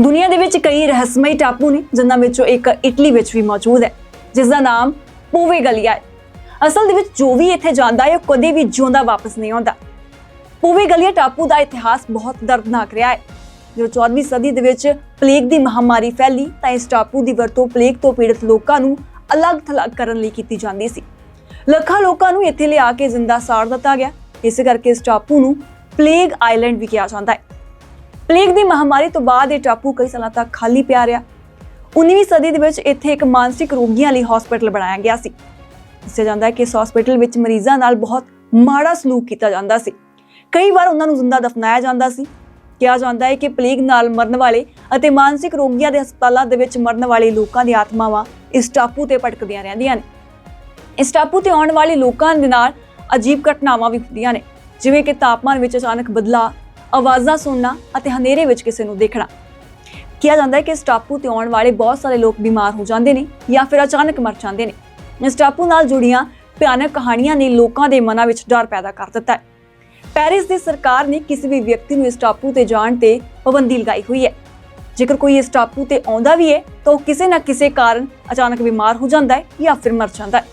ਦੁਨੀਆ ਦੇ ਵਿੱਚ ਕਈ ਰਹੱਸਮਈ ਟਾਪੂ ਨੇ, ਜਿਨ੍ਹਾਂ ਵਿੱਚੋਂ ਇੱਕ ਇਟਲੀ ਵਿੱਚ ਵੀ ਮੌਜੂਦ ਹੈ ਜਿਸ ਦਾ ਨਾਮ ਪੂਵੇ ਗਲੀਆ ਹੈ। ਅਸਲ ਦੇ ਵਿੱਚ ਜੋ ਵੀ ਇੱਥੇ ਜਾਂਦਾ ਹੈ, ਉਹ ਕਦੇ ਵੀ ਜਿਉਂਦਾ ਵਾਪਸ ਨਹੀਂ ਆਉਂਦਾ। ਪੂਵੇ ਗਲੀਆ ਟਾਪੂ ਦਾ ਇਤਿਹਾਸ ਬਹੁਤ ਦਰਦਨਾਕ ਰਿਹਾ ਹੈ। ਜਦੋਂ 14ਵੀਂ ਸਦੀ ਦੇ ਵਿੱਚ ਪਲੇਗ ਦੀ ਮਹਾਮਾਰੀ ਫੈਲੀ, ਤਾਂ ਇਸ ਟਾਪੂ ਦੀ ਵਰਤੋਂ ਪਲੇਗ ਤੋਂ ਪੀੜਤ ਲੋਕਾਂ ਨੂੰ ਅਲੱਗ-ਥਲੱਗ ਕਰਨ ਲਈ ਕੀਤੀ ਜਾਂਦੀ ਸੀ। ਲੱਖਾਂ ਲੋਕਾਂ ਨੂੰ ਇੱਥੇ ਲਿਆ ਕੇ ਜ਼ਿੰਦਾ ਸਾੜ ਦਿੱਤਾ ਗਿਆ। ਇਸ ਕਰਕੇ ਇਸ ਟਾਪੂ ਨੂੰ ਪਲੇਗ ਆਈਲੈਂਡ ਵੀ ਕਿਹਾ ਜਾਂਦਾ ਹੈ। ਪਲੇਗ ਦੀ ਮਹਾਮਾਰੀ ਤੋਂ ਬਾਅਦ ਇਹ ਟਾਪੂ ਕਈ ਸਾਲਾਂ ਤੱਕ ਖਾਲੀ ਪਿਆ ਰਿਹਾ। 19ਵੀਂ ਸਦੀ ਦੇ ਵਿੱਚ ਇੱਥੇ ਇੱਕ ਮਾਨਸਿਕ ਰੋਗੀਆਂ ਲਈ ਹਸਪੀਟਲ ਬਣਾਇਆ ਗਿਆ ਸੀ। ਦੱਸਿਆ ਜਾਂਦਾ ਹੈ ਕਿ ਇਸ ਹਸਪੀਟਲ ਵਿੱਚ ਮਰੀਜ਼ਾਂ ਨਾਲ ਬਹੁਤ ਮਾੜਾ ਸਲੂਕ ਕੀਤਾ ਜਾਂਦਾ ਸੀ। ਕਈ ਵਾਰ ਉਹਨਾਂ ਨੂੰ ਜ਼ਿੰਦਾ ਦਫਨਾਇਆ ਜਾਂਦਾ ਸੀ। ਕਿਹਾ ਜਾਂਦਾ ਹੈ ਕਿ ਪਲੇਗ ਨਾਲ ਮਰਨ ਵਾਲੇ ਅਤੇ ਮਾਨਸਿਕ ਰੋਗੀਆਂ ਦੇ ਹਸਪਤਾਲਾਂ ਦੇ ਵਿੱਚ ਮਰਨ ਵਾਲੇ ਲੋਕਾਂ ਦੀਆਂ ਆਤਮਾਵਾਂ ਇਸ ਟਾਪੂ ਤੇ ਭਟਕਦੀਆਂ ਰਹਿੰਦੀਆਂ ਨੇ। ਇਸ ਟਾਪੂ ਤੇ ਆਉਣ ਵਾਲੇ ਲੋਕਾਂ ਦੇ ਨਾਲ ਅਜੀਬ ਘਟਨਾਵਾਂ ਵੀ ਹੁੰਦੀਆਂ ਨੇ। ਜਿਵੇਂ ਕਿ ਤਾਪਮਾਨ ਵਿੱਚ ਅਚਾਨਕ ਬਦਲਾਅ ਆਵਾਜ਼ਾਂ ਸੁਣਨਾ ਅਤੇ ਹਨੇਰੇ ਵਿੱਚ ਕਿਸੇ ਨੂੰ ਦੇਖਣਾ। ਕਿਹਾ ਜਾਂਦਾ ਹੈ ਕਿ ਇਸ ਟਾਪੂ ਤੇ ਆਉਣ ਵਾਲੇ ਬਹੁਤ ਸਾਰੇ ਲੋਕ ਬਿਮਾਰ ਹੋ ਜਾਂਦੇ ਨੇ ਜਾਂ ਫਿਰ ਅਚਾਨਕ ਮਰ ਜਾਂਦੇ ਨੇ। ਇਸ ਟਾਪੂ ਨਾਲ ਜੁੜੀਆਂ ਭਿਆਨਕ ਕਹਾਣੀਆਂ ਨੇ ਲੋਕਾਂ ਦੇ ਮਨਾਂ ਵਿੱਚ ਡਰ ਪੈਦਾ ਕਰ ਦਿੱਤਾ ਹੈ। ਪੈਰਿਸ ਦੀ ਸਰਕਾਰ ਨੇ ਕਿਸੇ ਵੀ ਵਿਅਕਤੀ ਨੂੰ ਇਸ ਟਾਪੂ ਤੇ ਜਾਣ ਤੇ ਪਾਬੰਦੀ ਲਗਾਈ ਹੋਈ ਹੈ। ਜੇਕਰ ਕੋਈ ਇਸ ਟਾਪੂ ਤੇ ਆਉਂਦਾ ਵੀ ਹੈ ਤਾਂ ਉਹ ਕਿਸੇ ਨਾ ਕਿਸੇ ਕਾਰਨ ਅਚਾਨਕ ਬਿਮਾਰ ਹੋ ਜਾਂਦਾ ਹੈ ਜਾਂ ਫਿਰ ਮਰ ਜਾਂਦਾ ਹੈ।